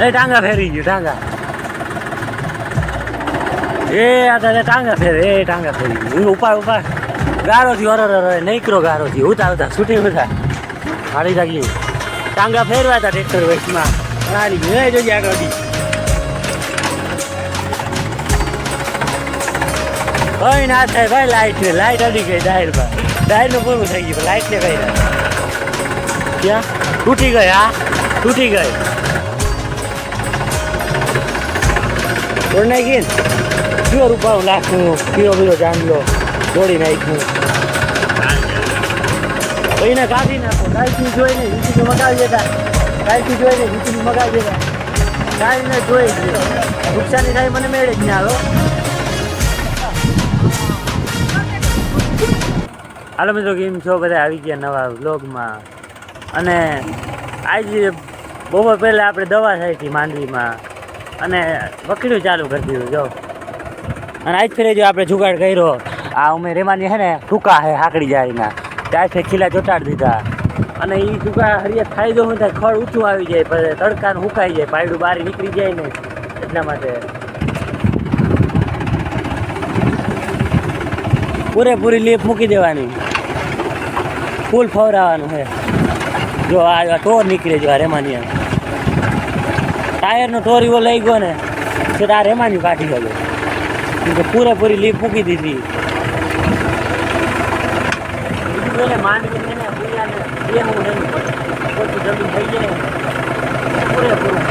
એ ટાંગા ફેરી ગયું, ટાંગા. એ આ તારે ટાંગા ફેરે, એ ટાંગા ફેરી ગયું. ઉપાડ ઉપાડ. ગારો થી અરર અરર. નહીકરો ગારો થી ઉતા ઉતા છૂટી ઉતા હાડી લાગી. ટાંગા ફેરવા હતા ટ્રેક્ટર વેચમાં હાડી ગયું. એ જોજે આગળ કઈ ના થાય ભાઈ લાઈટ ને લાઈટ અડી ગઈ ડાયર પર. ડાયરનું પૂરું થઈ ગયું લાઈટ ને કઈ ક્યાં? તૂટી ગઈ, હા? તૂટી ગઈ. તોડ નાખી ને કયો નાખું પીરો પીરો ચાંદલો દોડી નાખ્યું. ભાઈને કાઢી નાખો કાલથી જોઈને વીસીને મગાવી દેતા. કાલથી જોઈને વીસીને મગાવી દેતા. કાલને જોઈ જ. નુકસાની થાય મને મેળે જ ના હાલો મિત્રો, કેમ છો? બધા આવી ગયા નવા વ્લોગમાં. અને આજે બપોર પહેલાં આપણે દવા થઈ હતી માંડવીમાં. અને વકીલું ચાલુ કરી દીધું, જો. અને આજ ફેરે જો આપણે જુગાડ કર્યો. આ અમે રેમાની હે ને, ટૂંકા હે, હાકડી જાળીના ત્યાં ફેર ખીલા ચોટાડી દીધા. અને એ ટૂંકા હરિયા ફાયદો શું થાય, ખડ ઊંચું આવી જાય પછી તડકાને સુકાઈ જાય, પાયડું બહાર નીકળી જાય ને, એટલા માટે. પૂરેપૂરી લીપ મૂકી દેવાની. ફૂલ ફવરાવાનું છે જો આ ટોર નીકળે જો આ રેમાની ટાયરનો ટોર એવો લઈ ગયો ને, તો આ રેમાની કાઢી ગયો કેમ કે પૂરેપૂરી લીપ મૂકી દીધી. પૂરેપૂરું.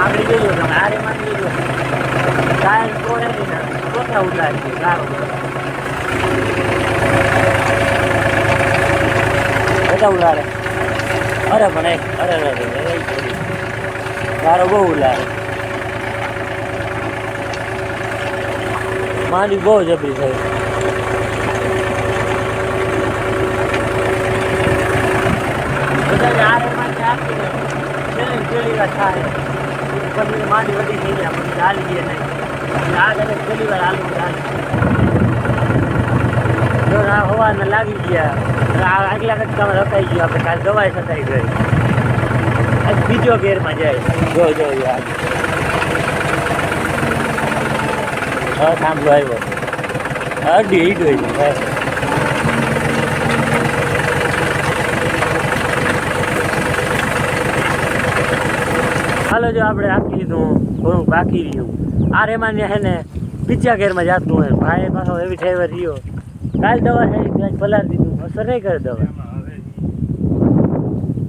આગળ જોજો તમે આ રેમાની જોજો ટાયર તોડે ચોથા ઉતારી છે સારું બધા ઉલાડે અરે અરે અરે મારો બહુ લાગે. માંડી બહુ જબરી થઈ. બધાને વાર થાય. પછી માંડી વધી જાય પછી હાલી ગઈ નહીં. આ તને છેલ્લી વાર હાલવું હાલી. હવાને લાગી ગયા. આગલા કટકામાં રખાઈ ગયું, આપણે કાલ દવાઈ સતાઈ ગઈ. બીજો ગેરમાં જાય. જો જો હા સાંભળો આવ્યો. ઈડો ભાઈ. હાલો, જો, આપણે આપી દીધું થોડું બાકી રહ્યું. આ રેમાન્ય હે ને બીજા ઘેરમાં જાતું હોય. ભાઈ પાછો એવી ડ્રાઈવર રહ્યો. કાલ દવા જ પલાર દીધું. અસર નહીં કરે દવા.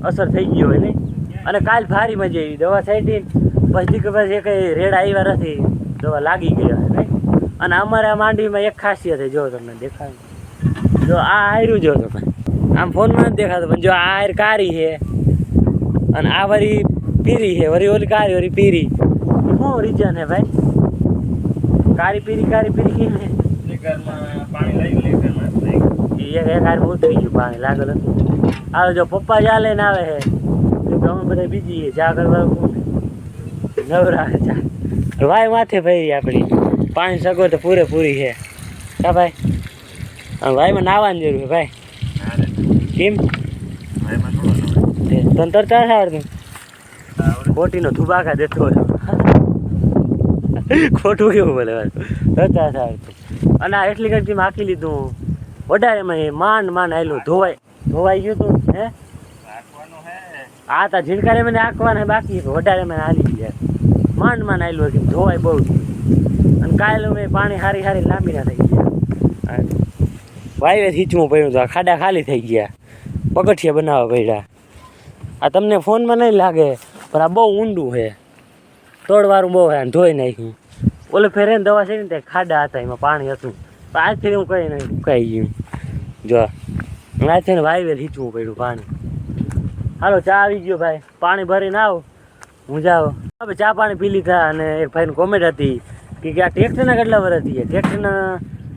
અસર થઈ ગયો હોય નહીં? અને કાલ ભારી મજા આવી. દવા છાંટી પછી કે પછી કઈ રેડા આવ્યા નથી. દવા લાગી ગયા અને અમારે માંડવીમાં એક ખાસિયત છે, જો તમને દેખાય. જો આ આયરું જો તમે. આમ ફોનમાં નથી દેખાતો, પણ જો આ આયર કારી છે, અને આ વરી પીરી છે, વરી ઓલી કારી, વરી પીરી. શું રીઝન હે ભાઈ? કારી પીરી કારી પીરી કેમ છે? એક હાર ઉતરી ગયું, પાણી લાગેલું હાલો જો પપ્પા ચાલે ને આવે છે. તો અમે બધા બીજી ચા કરવા નવરા ચા વાય માથે ભાઈ આપણી. પાણી સગવડ પૂરેપૂરી છે. કા ભાઈ. વાયમાં નાવાની જરૂર છે ભાઈ. કેમ? તને તરતા આવડતું? ખોટીનો ધુબાકા દેતો હોય. ખોટું કેવું બોલે તરતા આવડતું. અને આ એટલી ઘડી આખી લીધું. વધારે એમાં માંડ માંડ આવેલું ધોવાય ધોવાઈ ગયું તું, હે? આ તા ઝીણકારે મને આંકવાને બાકી વધારે મને હાલી ગયા માંડ માંડ આવેલું ધોવાય બહુ અને કાલે મેં પાણી હારી હારી લાંબી ના થઈ ગયા. વાયવે ખીચવું પડ્યું તો આ ખાડા ખાલી થઈ ગયા. પગથિયા બનાવવા પડ્યા. આ તમને ફોનમાં નહીં લાગે, પણ આ બહુ ઊંડું છે. તોડવાળું બહુ છે ધોઈ નાખ્યું. ઓલે ફેરે દવા છે ને તે ખાડા હતા, એમાં પાણી હતું. આજથી હું કઈ નહીં સુકાઈ ગયું. જો આજથી વાયવે ખીચવું પડ્યું પાણી. હાલો, ચા આવી ગયો ભાઈ. પાણી ભરીને આવો. હું જાઓ હવે ચા પાણી પી લીધા અને એક ભાઈની કોમેન્ટ હતી કે આ ટ્રેક્ટરના કેટલા વર્ષ ગયા ટ્રેક્ટરના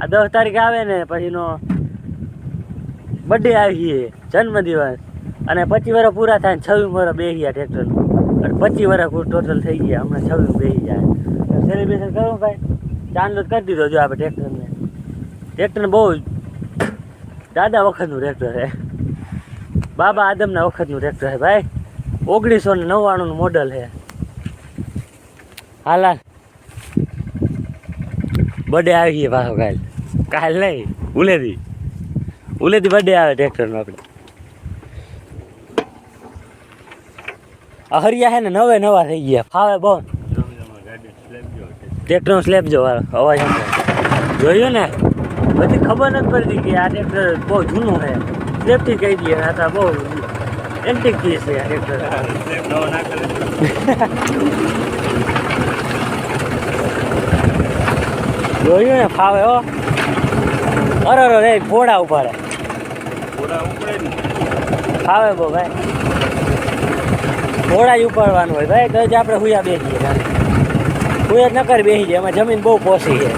આ દસ તારીખે આવે ને પછીનો બર્થડે આવી છે, જન્મદિવસ. અને પચીસ વર્ષ પૂરા થાય ને છવ્વીસ વર્ષ બેસી ગયા ટ્રેક્ટરનું અને પચીસ વર્ષ ટોટલ થઈ ગયા, હમણાં છવ્વીસ બે જાય સેલિબ્રેશન કરો ભાઈ. ચાંદલો કરી દીધો જો આપણે ટ્રેક્ટરને ટ્રેક્ટરને બહુ દાદા વખતનું ટ્રેક્ટર છે. બાબા આદમના વખતનું ટ્રેક્ટર છે ભાઈ. ઓગણીસો ને નવ્વાણું મોડલ છે. હાલા બર્થડે આવી ગઈ પાછો કાલ. કાલ નહીં ઉલેદી ઉલેદી બર્થડે આવે ટ્રેક્ટરનો આપણે. હરિયા હે ને નવે નવા થઈ ગયા. ફાવે બહુ. ટ્રેક્ટરનો સ્લેબ જો અવાજ. જોયું ને? બધી ખબર નથી પડતી કે આ ટ્રેક્ટર બહુ જૂનું છે. સેફટી કહી દઈએ આ તો બહુ એન્ટિક પીસ છે ટ્રેક્ટર જોયું ને ફાવે હો. અરે અરે, રે ફોડા ઉપાડે ફાવે બહુ ભાઈ. ઘોડા જ ઉપાડવાનું હોય ભાઈ, તો જ આપણે હુયા બેસીએ. હુયા નકર બેસી જાય એમાં જમીન બહુ પોસી છે.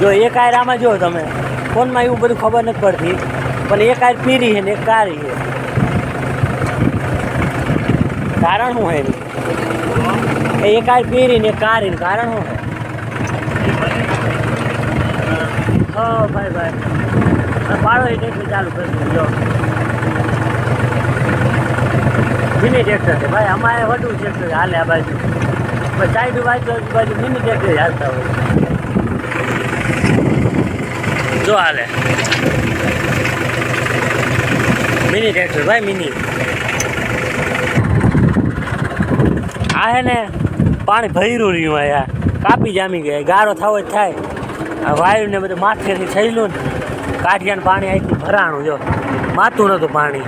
જો, એક આયર આમાં જો તમે. ફોનમાં એવું બધું ખબર નથી પડતી, પણ એક આયર પીરી છે ને એક કારી છે. કારણ શું છે એનું? એ આયર પીરી ને કાળી કારણ શું હોય? ભાઈ ભાઈ. પાડો એ ટ્રેક્ટર ચાલુ કરી જો. મિની ટ્રેક્ટર છે, ભાઈ અમારે વધુ ટ્રેક્ટર હાલે આ બાજુ. સાઈડ બાજુ બાજુ મિની ટ્રેક્ટર હાલતા હોય. જો હાલે. મિની ટ્રેક્ટર ભાઈ મિની. આ હે ને પાણી ભર્યું રહ્યું યાર. કાપી જામી ગયા. ગારો થવો જ થાય. આ વાયુ ને બધું માથેથી થયેલું ને કાઠિયાને પાણી આવી ભરાણું, જો. માતું નહોતું પાણી.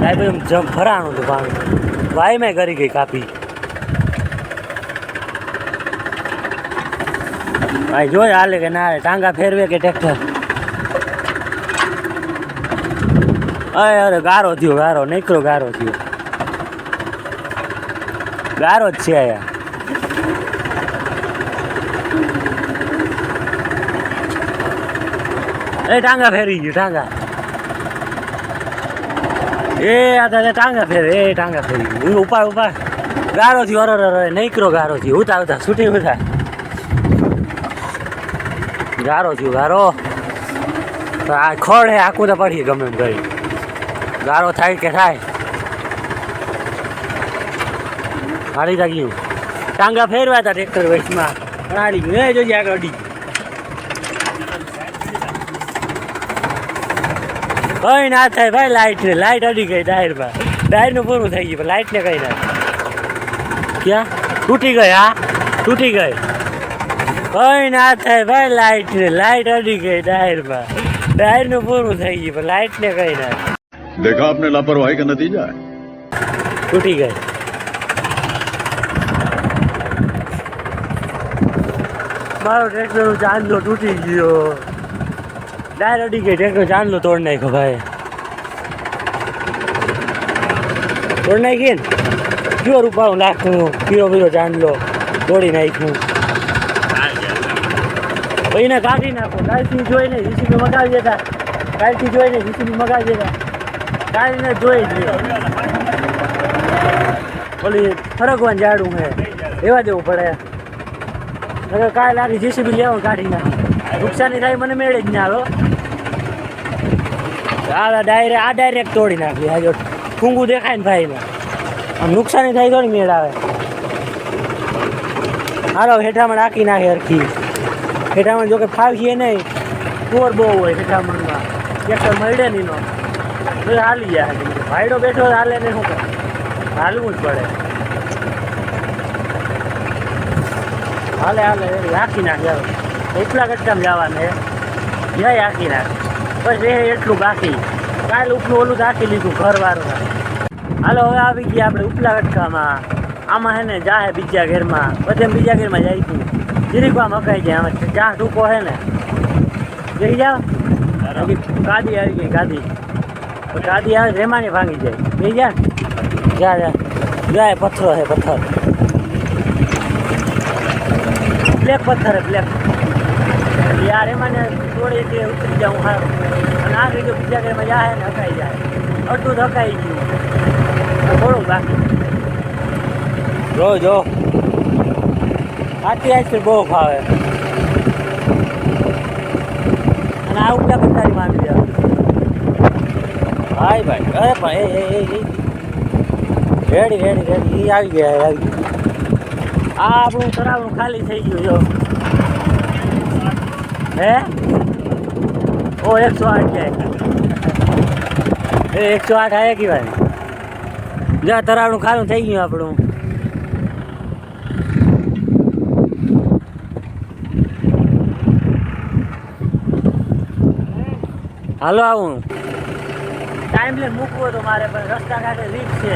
સાહેબ એમ ભરાણું હતું પાણી. વાયમાં કરી ગઈ કાપી. ભાઈ, જોઈ હાલે કે ના ટાંગા ફેરવે કે ટ્રેક્ટર? અરે અરે, ગારો થયો, ગારો. નીકળો, ગારો થયો. ગારો જ છે અહીંયા. એ, ટાંગા ફેરી ગયું, ટાંગા. એ, આ દાદા ટાંગા ફેરે એ, ટાંગા ફેરી ગયું. ઉપાડ ઉપાડ. ગારો થયો અરે અરે નીકળો, ગારો થયો. ઉતા ઉતા છૂટી ઉતા ગારો થયો ગારો આ ખોળ હે, આખું તો પડી ગમે એમ કરી. ગારો થાય કે થાય? હારી ગયું ટાંગા ફેરવા હતા ટ્રેક્ટર વેચમાં. હારી ગયું. એ જોઈએ આગળ અડી કઈ ના થાય ભાઈ, લાઈટ ને લાઈટ અડી ગઈ ડાયરમાં ડાયરનું પૂરું થઈ ગયું લાઈટ ને કઈ ના ક્યાં? તૂટી ગઈ, હા? તૂટી ગઈ. કઈ ના થાય ભાઈ લાઈટ ને લાઈટ અડી ગઈ ડાયરમાં ડાયરનું પૂરું થઈ ગયું પણ લાઈટ ને કઈ ના देखा आपने लापरवाही का नतीजा है તૂટી ગઈ મારો ટ્રેક્ટર ચાંદલો તૂટી ગયો ડાયર અડી ગઈ ટ્રેક્ટર ચાંદલો તોડ નાખ્યો ભાઈ તોડ નાખી ને કયો રૂપાળું નાખું પીરો પીરો ચાંદલો તોડી નાખ્યું એને કાઢી નાખો. કાલથી જોઈને જીસીબી મગાવી દેતા કાલથી જોઈને જીસીબી મગાવી દેતા કાલને જોઈ જ ઓલી ફરકવાન જાડું હે એવા દેવું પડે. નકર કાલ આખી જીસીબી લેવો કાઢી નાખી. નુકસાની થાય મને મેળે જ ના હાલો આ ડાયરેક્ટ આ ડાયરેક્ટ તોડી નાખી. આજે જો દેખાય ને ભાઈને. આમ નુકસાની થાય થોડી મેળ આવે. હાલો, હેઠામાં નાખી નાખે હરખી. હેઠામાં જોકે ફાવીએ નહીં. કુંવર બહુ હોય હેઠામણમાં ટ્રેક્ટર મળે નહીં નો તો હાલી જાય ભાઈડો બેઠો હાલે ને શું કરે? હાલવું જ પડે. હાલે હાલે રાખી નાખે. એટલા ઉપલા જવાને જય રાખી નાખ. બસ એ એટલું બાકી. કાલ ઉપલું ઓલું રાખી લીધું, ઘરવાળું હાલો, હવે આવી ગયા આપણે ઉપલા કટકામાં. આમાં હે ને જાહે બીજા ઘેરમાં. બધે બીજા ઘરમાં જાય તું જીરીકવા મકાઈ જાય આમાં જ્યાં ટૂંકો હે ને જઈ જાવ હજી ગાદી આવી ગઈ તો ગાદી આવે રેમાની ભાંગી જાય. જઈ જા જા. જા જાય પથ્થર હે પથ્થર. બ્લેક પથ્થર હે બ્લેક. યાર એમાં ને થોડી તે ઉતરી જાઉં હારું અને આ જો બીજા ઘરમાં જાય ને હકાઈ જાય. અડધું હકાઈ ગયું. થોડું બાકી. જો જો. આથી આઈસ્ક્રીમ બહુ ભાવે અને આ ઉપલા પથ્થારી માંડી જાય ભાઈ ભાઈ, અરે ભાઈ, એ એ રેડી રેડી રેડી એ આવી ગયા આવી ગયા. આ આપણું તળાવનું ખાલી થઈ ગયું, જો. હે? ઓ, એકસો આઠ જાય એકસો આઠ આવ્યા કે ભાઈ? જા તરાવનું ખાલું થઈ ગયું આપણું. હાલો આવું. ટાઈમ લે મૂકવો તો મારે, પણ રસ્તા કાંઠે રીત છે.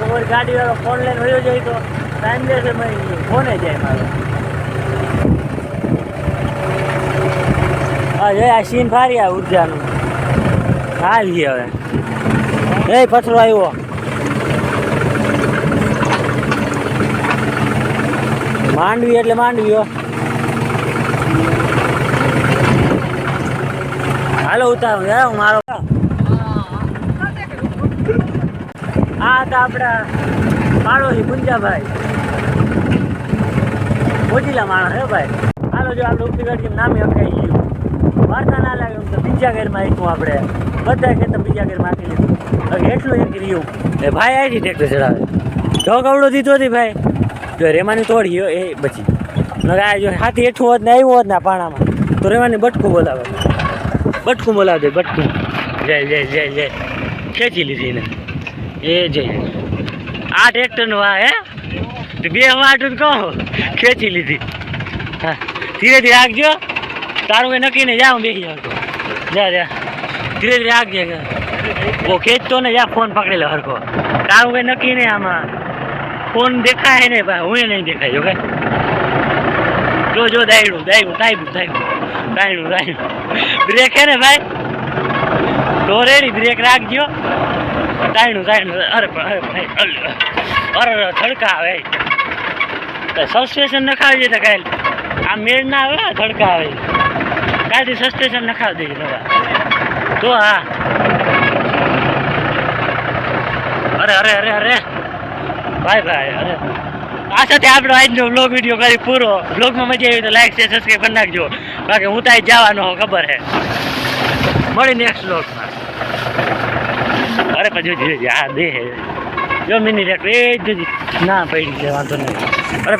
તો કોઈ ગાડીવાળો ફોન લઈને વયો જાય તો ટાઈમ લે છે ફોને જાય મારો? હા જય આ સીન ફારી આ ઉર્જાનું. આવી હવે. એ પથરો આવ્યો. માંડવી એટલે માંડવી હાલો ઉતારું હે હું મારો આ હતા આપણા પાડોશી પુંજાભાઈ મોજીલા માણસ, હે ભાઈ? હાલો, જો આપણે ઉપરી ગાડી નામે અટકાઈ ગયું. વાર્તા ના લાગે તો બીજા ઘરમાં આપ્યું આપણે. બધા ખેતર બીજા ઘરમાં આપી લીધું. એટલું એક રહ્યું. એ ભાઈ આવી ટ્રેક્ટર ચડાવે. જો કવડો દીધો હતી ભાઈ. જો રેમાની તોડી ગયો એ બચી જો હાથી હેઠું હોત ને, આવ્યું હોત ને પાણામાં, તો રેવાની બટકું બોલાવે. બટકું બોલાવ દે બટકું. જય જય જય જય. ખેંચી લીધી ને એ જય. આ ટ્રેક્ટરનું આ, હે? બે વાટું કહો. ખેંચી લીધી. હા. ધીરે ધીરે આગજો. તારું કંઈ નક્કી ને જા હું બેસી જાવ. જા જા. ધીરે ધીરે આગજે ઓ, ખેંચતો ને જા, ફોન પકડેલો હરખો. તારું કંઈ નક્કી નહીં આમાં. ફોન દેખાય ભાઈ. હું નહીં દેખાય, જો કે. જો જો દાયડું દાયડું દાયડું દાયડું દાયડું દાયડું બ્રેક હે ને ભાઈ? તો રેડી બ્રેક રાખજો. દાયડું દાયડું અરે અરે ભાઈ અરે અરે ધડકા આવે. સબસ્ટેશન નખાવી દે કાલ. આ મેળ ના આવે ધડકા આવે. કાલથી સબસ્ટેશન નખાવી દઈએ નવા તો હા. અરે અરે અરે અરે. ભાઈ ભાઈ, અરે. આ સાથે આપણો આજનો બ્લોગ વીડિયો કરી પૂરો. બ્લોગમાં મજા આવી તો લાઈક શેર સબસ્ક્રાઈબ કરી નાખજો. બાકી હું ત્યાં જવાનો ખબર હે. મળી નેક્સ્ટ બ્લોગમાં અરે પછી જોજે આ દે જો મિની રેટ એ જ. ના, પડી છે, વાંધો નહીં. અરે